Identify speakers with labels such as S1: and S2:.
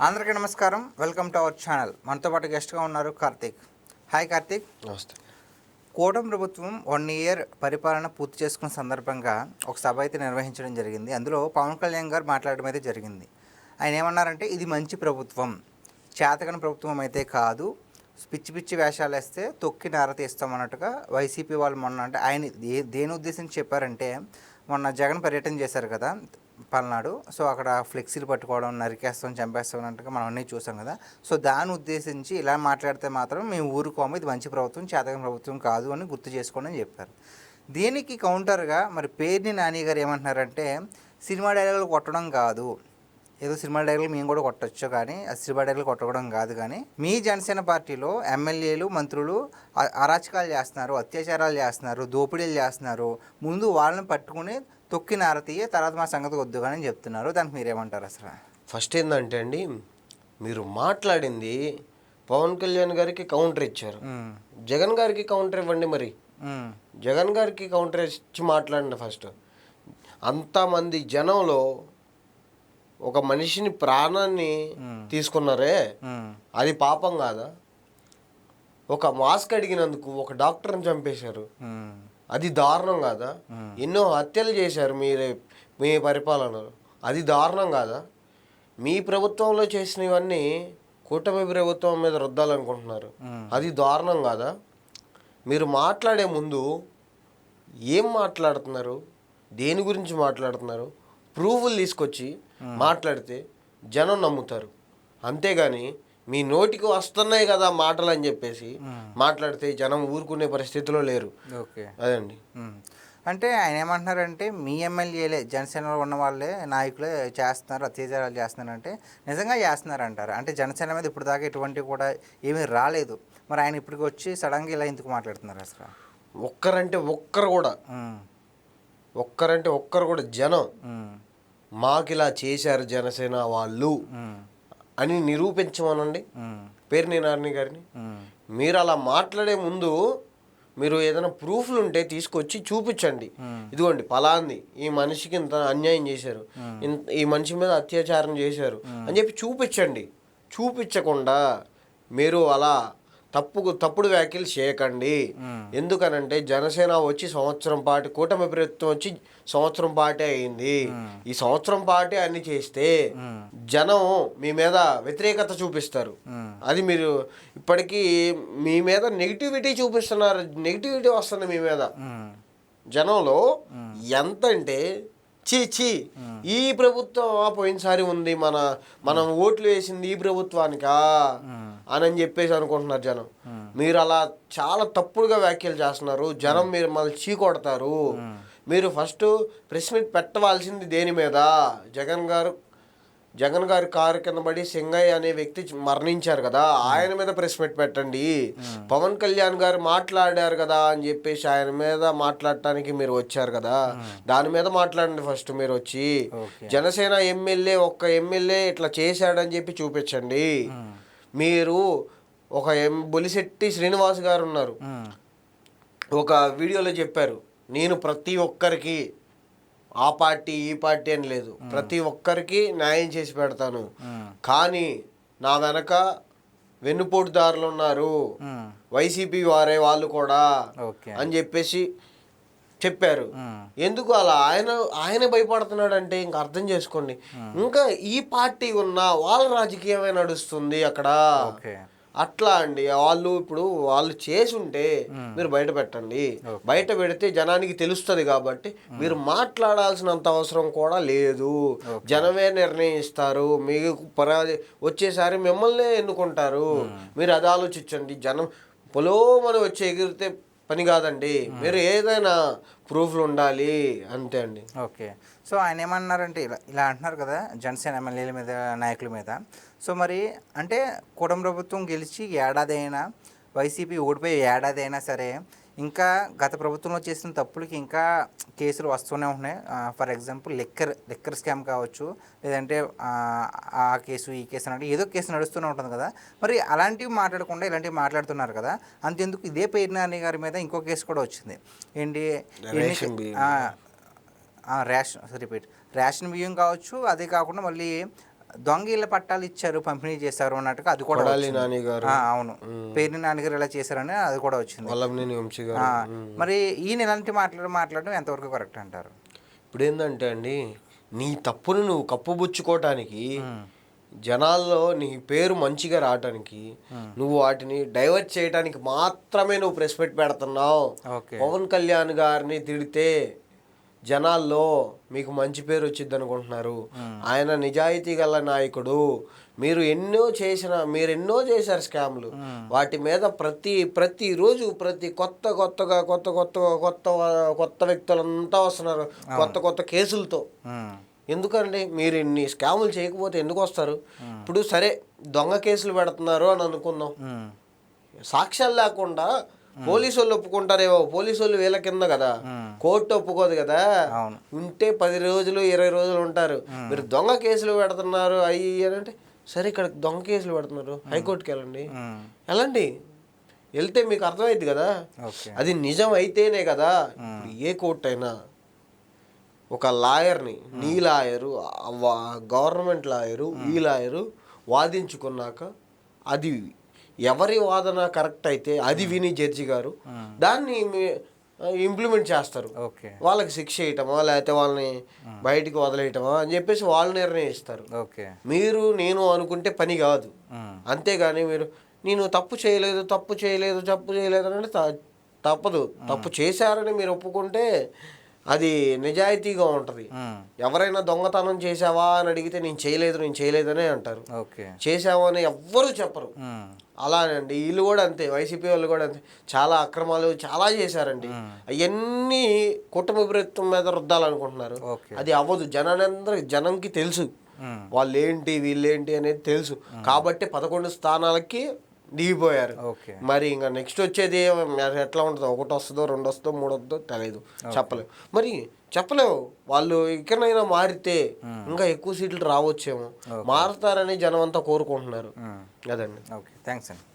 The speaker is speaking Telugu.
S1: అందరికీ నమస్కారం. వెల్కమ్ టు అవర్ ఛానల్ మనతో పాటు గెస్ట్గా ఉన్నారు కార్తీక్. హాయ్ కార్తీక్.
S2: నమస్తే.
S1: కూటమి ప్రభుత్వం వన్ ఇయర్ పరిపాలన పూర్తి చేసుకున్న సందర్భంగా ఒక సభ అయితే నిర్వహించడం జరిగింది. అందులో పవన్ కళ్యాణ్ గారు మాట్లాడడం అయితే జరిగింది. ఆయన ఏమన్నారంటే ఇది మంచి ప్రభుత్వం. చేతకని ప్రభుత్వం అయితే కాదు. పిచ్చి పిచ్చి వేషాలు వేస్తే తొక్కి నార తీస్తామన్నట్టుగా వైసీపీ వాళ్ళు మొన్న అంటే ఆయన ఏ దేని ఉద్దేశించి చెప్పారంటే మొన్న జగన్ పర్యటన చేశారు కదా పల్నాడు. సో అక్కడ ఫ్లెక్సీలు పట్టుకోవడం నరికేస్తాం చంపేస్తాం అన్నట్టుగా మనం అన్నీ చూసాం కదా. సో దాన్ని ఉద్దేశించి ఇలా మాట్లాడితే మాత్రం మేము ఊరుకోము ఇది మంచి ప్రభుత్వం చేతకం ప్రభుత్వం కాదు అని గుర్తు చేసుకోండి అని చెప్పారు. దీనికి కౌంటర్గా మరి పేర్ని నాని గారు ఏమంటున్నారంటే సినిమా డైలాగులు కొట్టడం కాదు. ఏదో సినిమా డైలాగులు మేము కూడా కొట్టచ్చు కానీ ఆ సినిమా డైలాగులు కొట్టడం కాదు కానీ మీ జనసేన పార్టీలో ఎమ్మెల్యేలు మంత్రులు అరాచకాలు చేస్తున్నారు అత్యాచారాలు చేస్తున్నారు దోపిడీలు చేస్తున్నారు. ముందు వాళ్ళని పట్టుకుని తొక్కి నారతీయ తర్వాత మా సంగతి వద్దు కానీ అని చెప్తున్నారు. దానికి మీరేమంటారు అసలు?
S2: ఫస్ట్ ఏంటంటే అండి మీరు మాట్లాడింది పవన్ కళ్యాణ్ గారికి కౌంటర్ ఇచ్చారు. జగన్ గారికి కౌంటర్ ఇవ్వండి మరి. జగన్ గారికి కౌంటర్ ఇచ్చి మాట్లాడండి ఫస్ట్. అంతమంది జనంలో ఒక మనిషిని ప్రాణాన్ని తీసుకున్నారే అది పాపం కాదా? ఒక మాస్క్ అడిగినందుకు ఒక డాక్టర్ని చంపేశారు. అది దారుణం కాదా? ఎన్నో హత్యలు చేశారు మీరే మీ పరిపాలనలో. అది దారుణం కాదా? మీ ప్రభుత్వంలో చేసినవన్నీ కూటమి ప్రభుత్వం మీద రుద్దాలనుకుంటున్నారు. అది దారుణం కాదా? మీరు మాట్లాడే ముందు ఏం మాట్లాడుతున్నారు? దేని గురించి మాట్లాడుతున్నారు? ప్రూఫ్లు తీసుకొచ్చి మాట్లాడితే జనం నమ్ముతారు. అంతేగాని మీ నోటికి వస్తున్నాయి కదా మాటలు అని చెప్పేసి మాట్లాడితే జనం ఊరుకునే పరిస్థితిలో లేరు.
S1: ఓకే.
S2: అదండి.
S1: అంటే ఆయన ఏమంటున్నారంటే మీ ఎమ్మెల్యేలే జనసేనలో ఉన్న వాళ్ళే నాయకులే చేస్తున్నారు అత్యాచారాలు చేస్తున్నారు అంటే నిజంగా చేస్తున్నారు అంటారు అంటే జనసేన మీద ఇప్పుడు దాకా ఎటువంటి కూడా ఏమీ రాలేదు. మరి ఆయన ఇప్పటికి వచ్చి సడన్గా ఇలా ఎందుకు మాట్లాడుతున్నారు అసలు?
S2: ఒక్కరంటే ఒక్కరు కూడా. ఒక్కరంటే ఒక్కరు కూడా జనం. మాకు ఇలా చేశారు జనసేన వాళ్ళు అని నిరూపించమనండి.
S1: ఉమ్,
S2: పేరుని నారాయణ గారిని. మీరు అలా మాట్లాడే ముందు మీరు ఏదైనా ప్రూఫ్లు ఉంటే తీసుకొచ్చి చూపించండి. ఇదిగోండి పలాంది ఈ మనిషికి ఇంత అన్యాయం చేశారు. ఈ మనిషి మీద అత్యాచారం చేశారు. అని చెప్పి చూపించండి. చూపించకుండా మీరు అలా తప్పు తప్పుడు వ్యాఖ్యలు చేయకండి. ఎందుకనంటే జనసేన వచ్చి సంవత్సరం పాటు కూటమి ప్రభుత్వం వచ్చి సంవత్సరం పాటే అయింది. ఈ సంవత్సరం పాటే అన్ని చేస్తే జనం మీ మీద వ్యతిరేకత చూపిస్తారు. అది మీరు ఇప్పటికీ మీ మీద నెగిటివిటీ చూపిస్తున్నారు. నెగిటివిటీ వస్తుంది మీ మీద. జనంలో ఎంత అంటే చీ చీ ఈ ప్రభుత్వం పోయినసారి ఉంది మన మనం ఓట్లు వేసింది ఈ ప్రభుత్వానికా? అని అని చెప్పేసి అనుకుంటున్నారు జనం. మీరు అలా చాలా తప్పుడుగా వ్యాఖ్యలు చేస్తున్నారు. జనం మీరు మళ్ళీ చీకొడతారు మీరు ఫస్ట్ ప్రెస్ మీట్ పెట్టవలసింది దేని మీద? జగన్ గారు జగన్ గారి కారు కింద పడి సింగయ్య అనే వ్యక్తి మరణించారు కదా. ఆయన మీద ప్రెస్ మీట్ పెట్టండి. పవన్ కళ్యాణ్ గారు మాట్లాడారు కదా అని చెప్పేసి ఆయన మీద మాట్లాడటానికి మీరు వచ్చారు కదా. దాని మీద మాట్లాడండి ఫస్ట్ మీరు వచ్చి. జనసేన ఎమ్మెల్యే ఒక్క ఎమ్మెల్యే ఇట్లా చేశాడని చెప్పి చూపించండి. మీరు ఒక ఎం బొలిశెట్టి శ్రీనివాస్ గారు ఉన్నారు. ఒక వీడియోలో చెప్పారు. నేను ప్రతి ఒక్కరికి ఆ పార్టీ ఈ పార్టీ అని లేదు. ప్రతి ఒక్కరికి న్యాయం చేసి పెడతాను. కానీ నా వెనక వెన్నుపోటుదారులు ఉన్నారు. వైసీపీ వారే వాళ్ళు కూడా అని చెప్పేసి చెప్పారు. ఎందుకు అలా? ఆయన ఆయన భయపడుతున్నాడు అంటే ఇంకా అర్థం చేసుకోండి. ఇంకా ఈ పార్టీ ఉన్న వాళ్ళ రాజకీయమే నడుస్తుంది అక్కడ. అట్లా అండి. వాళ్ళు ఇప్పుడు వాళ్ళు చేసి ఉంటే మీరు బయట పెట్టండి. బయట పెడితే జనానికి తెలుస్తుంది కాబట్టి మీరు మాట్లాడాల్సినంత అవసరం కూడా లేదు. జనమే నిర్ణయిస్తారు. మీకు పరాది వచ్చేసారి మిమ్మల్నే ఎన్నుకుంటారు. మీరు అది ఆలోచించండి. జనం పొలోమని వచ్చి ఎగిరితే పని కాదండి. మీరు ఏదైనా ప్రూఫ్లు ఉండాలి అంతే అండి.
S1: ఓకే. సో ఆయన ఏమన్నారంటే ఇలా ఇలా అంటున్నారు కదా జనసేన ఎమ్మెల్యేల మీద నాయకుల మీద. సో మరి అంటే కూటమి ప్రభుత్వం గెలిచి ఏడాది అయినా వైసీపీ ఓడిపోయి ఏడాది అయినా సరే ఇంకా గత ప్రభుత్వంలో చేసిన తప్పులకి ఇంకా కేసులు వస్తూనే ఉన్నాయి. For example liquor liquor scam కావచ్చు లేదంటే ఆ, కేసు ఈ కేసు అంటే ఏదో కేసు నడుస్తూనే ఉంటుంది కదా. మరి అలాంటివి మాట్లాడకుండా ఇలాంటివి మాట్లాడుతున్నారు కదా. అంతెందుకు ఇదే పేర్నాని గారి మీద ఇంకో కేసు కూడా వచ్చింది. ఏంటి
S2: రేషన్
S1: రేషన్ బియ్యం కావచ్చు అదే కాకుండా మళ్ళీ దొంగ ఇళ్ళ పట్టాలు ఇచ్చారు పంపిణీ చేశారు అన్నట్టుగా అది కూడా.
S2: నాని గారు.
S1: అవును. పేరుని నాన్నగారు ఇలా చేశారని అది కూడా వచ్చింది.
S2: గారు.
S1: మరి ఈయన ఇలాంటి మాట్లాడి మాట్లాడడం ఎంతవరకు కరెక్ట్ అంటారు?
S2: ఇప్పుడు ఏంటంటే అండి నీ తప్పును నువ్వు కప్పుబుచ్చుకోవటానికి జనాల్లో నీ పేరు మంచిగా రావటానికి నువ్వు వాటిని డైవర్ట్ చేయడానికి మాత్రమే నువ్వు ప్రెస్ పెట్టి పెడుతున్నావు. పవన్ కళ్యాణ్ గారిని తిడితే జనాల్లో మీకు మంచి పేరు వచ్చింది అనుకుంటున్నారు ఆయన నిజాయితీ గల నాయకుడు. మీరు ఎన్నో చేసిన మీరు ఎన్నో చేశారు స్కామ్లు. వాటి మీద ప్రతి ప్రతి రోజు ప్రతి కొత్త కొత్తగా కొత్త కొత్త కొత్త కొత్త వ్యక్తులంతా వస్తున్నారు. కొత్త కొత్త కేసులతో. ఎందుకండి? మీరు ఇన్ని స్కాములు చేయకపోతే ఎందుకు వస్తారు? ఇప్పుడు సరే దొంగ కేసులు పెడుతున్నారు అని అనుకుందాం. సాక్ష్యాలు లేకుండా పోలీసు వాళ్ళు ఒప్పుకుంటారేమో. పోలీసు వాళ్ళు వీళ్ళ కింద. కదా కోర్టు ఒప్పుకోదు కదా. ఉంటే పది రోజులు ఇరవై రోజులు ఉంటారు. మీరు దొంగ కేసులు పెడుతున్నారు అయ్యి అని అంటే సరే ఇక్కడ దొంగ కేసులు పెడుతున్నారు. హైకోర్టుకి వెళ్ళండి. వెళ్ళండి. వెళ్తే మీకు అర్థమైంది కదా. అది నిజం అయితేనే కదా ఏ కోర్టు అయినా ఒక లాయర్ని నీ లాయరు గవర్నమెంట్ లాయరు ఈ లాయరు వాదించుకున్నాక అది ఎవరి వాదన కరెక్ట్ అయితే అది విని జడ్జి గారు దాన్ని ఇంప్లిమెంట్ చేస్తారు.
S1: ఓకే.
S2: వాళ్ళకి శిక్ష వేయటమా లేకపోతే వాళ్ళని బయటికి వదిలేయటమా అని చెప్పేసి వాళ్ళు నిర్ణయిస్తారు
S1: ఓకే.
S2: మీరు నేను అనుకుంటే పని కాదు. అంతేగాని మీరు నేను తప్పు చేయలేదు తప్పు చేయలేదు తప్పు చేయలేదు అని అంటే తప్పదు. తప్పు చేశారని మీరు ఒప్పుకుంటే అది నిజాయితీగా ఉంటుంది. ఎవరైనా దొంగతనం చేశావా అని అడిగితే నేను చేయలేదు నేను చేయలేదనే అంటారు.
S1: ఓకే.
S2: చేశావు అని ఎవ్వరూ చెప్పరు. అలానండి వీళ్ళు కూడా అంతే వైసీపీ వాళ్ళు కూడా అంతే. చాలా అక్రమాలు చాలా చేశారండి. అవన్నీ కుటుంబ ప్రభుత్వం మీద రుద్దాలనుకుంటున్నారు.
S1: ఓకే.
S2: అది అవ్వదు. జనానందరూ జనంకి తెలుసు.
S1: ఉమ్,
S2: వాళ్ళు ఏంటి వీళ్ళేంటి అనేది తెలుసు. కాబట్టి పదకొండు స్థానాలకి దిగిపోయారు.
S1: ఓకే.
S2: మరి ఇంకా నెక్స్ట్ వచ్చేది మరి ఎట్లా ఉంటుందో? ఒకటి వస్తుందో రెండు వస్తుందో మూడు వస్తుందో తెలియదు చెప్పలేము మరి చెప్పలేము వాళ్ళు ఇక్కడైనా మారితే ఇంకా ఎక్కువ సీట్లు రావచ్చేమో. మారుతారని జనం అంతా కోరుకుంటున్నారు. అదండి.
S1: ఓకే. థ్యాంక్స్ అండి.